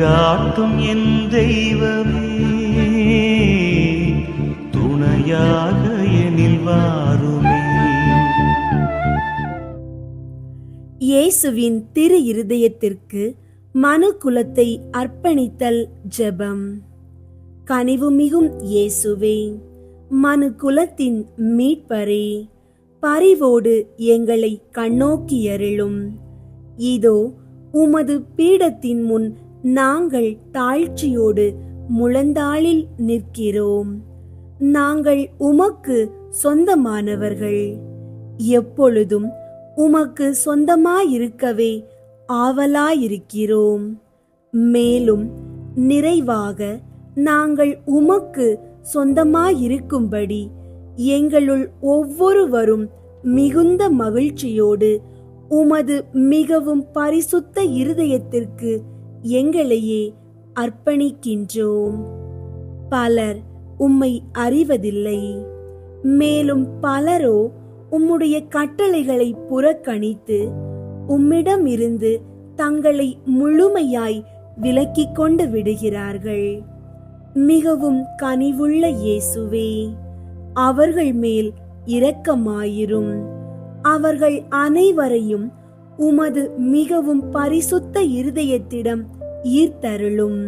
வழிகாட்டும் என் தெய்வமே. துணையாக எனில் வாருமே. இயேசுவின் திரு இருதயத்திற்கு மனு குலத்தை அர்ப்பணித்தல் ஜெபம். கனிவுமிகும் இயேசுவே மனு குலத்தின் மீட்பரே பரிவோடு எங்களை கண்ணோக்கியருளும் இதோ உமது பீடத்தின் முன் நாங்கள் தாழ்ச்சியோடு முழந்தாளில் நிற்கிறோம். நாங்கள் உமக்கு சொந்தமானவர்கள். எப்பொழுதும் உமக்கு சொந்தமாயிருக்கவே ஆவலாயிருக்கிறோம். மேலும் நிறைவாக நாங்கள் உமக்கு சொந்தமாயிருக்கும்படி எங்களுள் ஒவ்வொருவரும் மிகுந்த மகிழ்ச்சியோடு உமது மிகவும் பரிசுத்த இருதயத்திற்கு எங்களையே அர்ப்பணிக்கின்றோம். பலர் உம்மை அறிவதில்லை. மேலும் பலரோ உம்முடைய கட்டளைகளை புறக்கணித்து உம்மிடம் இருந்து தங்களை முழுமையாய் விலக்கிக் கொண்டு விடுகிறார்கள். மிகவும் கனிவுள்ள இயேசுவே அவர்கள் மேல் இரக்கமாயிரும். அவர்கள் அனைவரையும் உமது மிகவும் பரிசுத்த இருதயத்திடம் ஈர்த்தருளும்.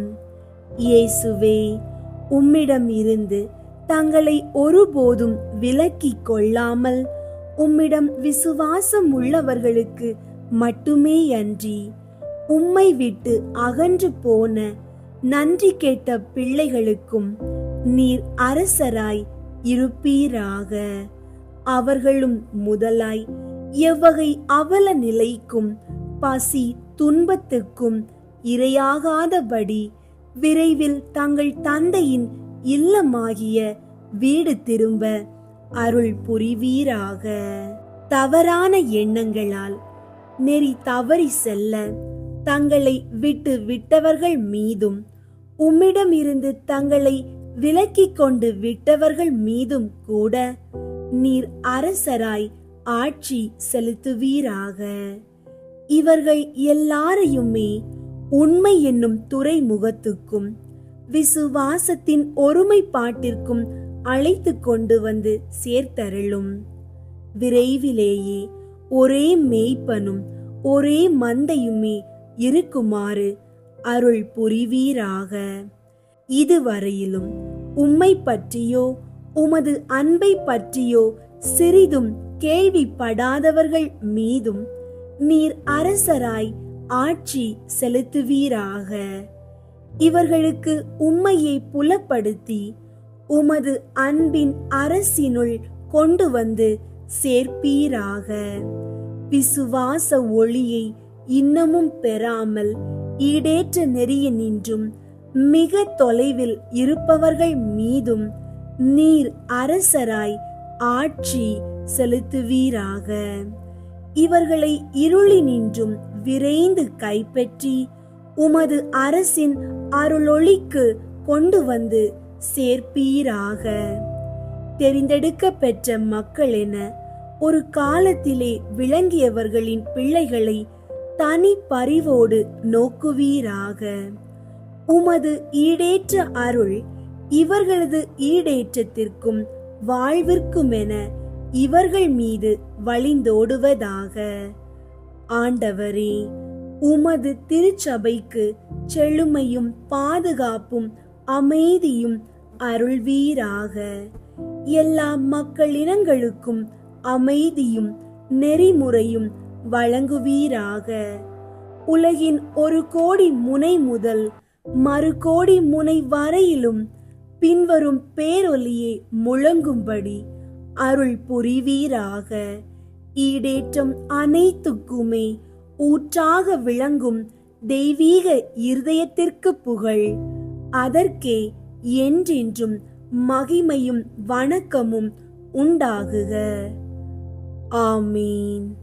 இயேசுவே உம்மிடம் இருந்து தங்களை ஒருபோதும் விலக்கிக் கொள்ளாமல் உம்மிடம் விசுவாசம் உள்ளவர்களுக்கு மட்டுமே அன்றி உம்மை விட்டு அகன்று போன நன்றி கேட்ட பிள்ளைகளுக்கும் நீர் அரசராய் இருப்பீராக. அவர்களும் முதலாய் எவ்வகை அவல நிலைக்கும் பசி துன்பத்துக்கும் இரையாகாதபடி விரைவில் தங்கள் தந்தையின் இல்லமாகிய வீடு திரும்ப அருள் புரிவீராக. தவறான எண்ணங்களால் நெறி தவறி செல்ல தங்களை விட்டு விட்டவர்கள் மீதும் உம்மிடமிருந்து தங்களை விலக்கிக் கொண்டு விட்டவர்கள் மீதும் கூட நீர் அரசராய் ஆட்சி செலுத்துவீராக. இவர்கள் எல்லாரையுமே உண்மை என்னும் துறைமுகத்துக்கும் விசுவாசத்தின் ஒருமைப்பாட்டிற்கும் அழைத்து கொண்டு வந்து சேர்த்தருளும். விரைவிலேயே ஒரே மேய்ப்பனும் ஒரே மந்தையுமே இருக்குமாறு அருள் புரிவீராக. இதுவரையிலும் உம்மை பற்றியோ உமது அன்பை பற்றியோ சிறிதும் கேள்விப்படாதவர்கள் மீதும் நீர் அரசராய் ஆட்சி செலுத்துவீராக. இவர்களுக்கு உம்மையை புலப்படுத்தி உமது அன்பின் அரசினுள் கொண்டு வந்து சேர்ப்பீராக. விசுவாச ஒளியை இன்னமும் பெறாமல் ஈடேற்ற நெறிய நின்றும் மிக தொலைவில் இருப்பவர்கள் மீதும் நீர் அரசராய் ஆட்சி செலுத்துவீராக. இவர்களை இருளினின்றும் விரைந்து கைப்பற்றி உமது அரசின் அருளொளிக்கு கொண்டு வந்து சேர்ப்பீராக. தெரிந்தெடுக்கப்பெற்ற மக்கள் என ஒரு காலத்திலே விளங்கியவர்களின் பிள்ளைகளை தனி பரிவோடு நோக்குவீராக. உமது ஈடேற்ற அருள் இவர்களது ஈடேற்றத்திற்கும் வாழ்விற்குமென இவர்கள் மீது வழிந்தோடுவதாக. ஆண்டவரே உமது திருச்சபைக்கு செழுமையும் பாதுகாப்பும் அமைதியும் அருள்வீராக. எல்லா மக்களினங்களுக்கும் அமைதியும் நெறிமுறையும் வழங்குவீராக. உலகின் ஒரு கோடி முனை முதல் மறு கோடி முனை வரையிலும் பின்வரும் பேரொலியை முழங்கும்படி அருள் புரிவீராக ஈடேற்றம் அனைத்துக்குமே ஊற்றாக விளங்கும் தெய்வீக இருதயத்திற்கு புகழ். அதற்கே என்றென்றும் மகிமையும் வணக்கமும் உண்டாகுக. ஆமீன்.